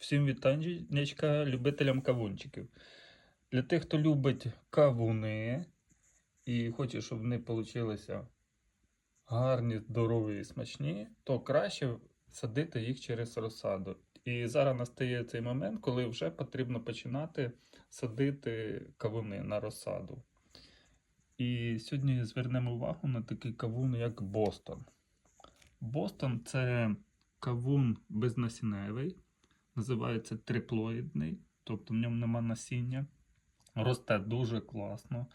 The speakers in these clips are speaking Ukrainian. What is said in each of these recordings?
Всім вітаннячка любителям кавунчиків. Для тих, хто любить кавуни і хоче, щоб вони вийшли гарні, здорові і смачні, то краще садити їх через розсаду. І зараз настає цей момент, коли вже потрібно починати садити кавуни на розсаду. І сьогодні звернемо увагу на такий кавун, як Бостон. Бостон це кавун безнасінневий, називається триплоїдний, тобто в ньому нема насіння. Росте дуже класно.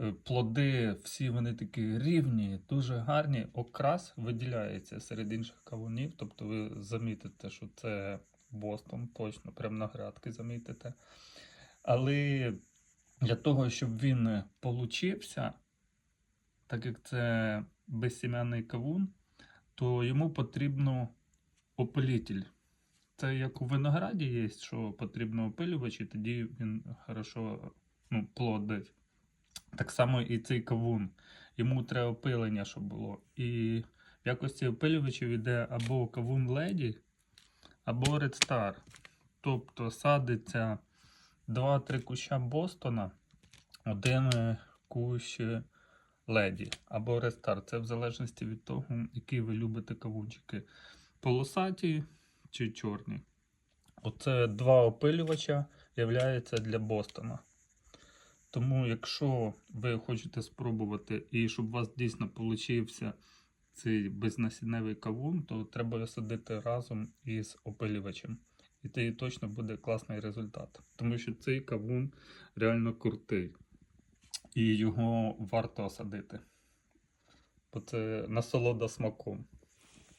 Е, Плоди всі вони такі рівні, дуже гарні. Окрас виділяється серед інших кавунів. Тобто ви замітите, що це Бостон, точно, прямо на грядки замітите. Але для того, щоб він получився, так як це безсім'яний кавун, то йому потрібно опилитель. Це як у винограді є, що потрібно опилювач, і тоді він хорошо ну, плодить. Так само і цей кавун. Йому треба опилення, щоб було. І в якості опилювачів йде або кавун леді, або Red Star. Тобто садиться 2-3 куща Бостона, один кущ леді або Red Star. Це в залежності від того, які ви любите кавунчики. Полосаті чи чорні. Оце два опилювача являються для Бостона. Тому, якщо ви хочете спробувати і щоб у вас дійсно получився цей безнасінневий кавун, то треба його садити разом із опилювачем. І тоді точно буде класний результат. Тому що цей кавун реально крутий. І його варто садити. Бо це насолода смаком.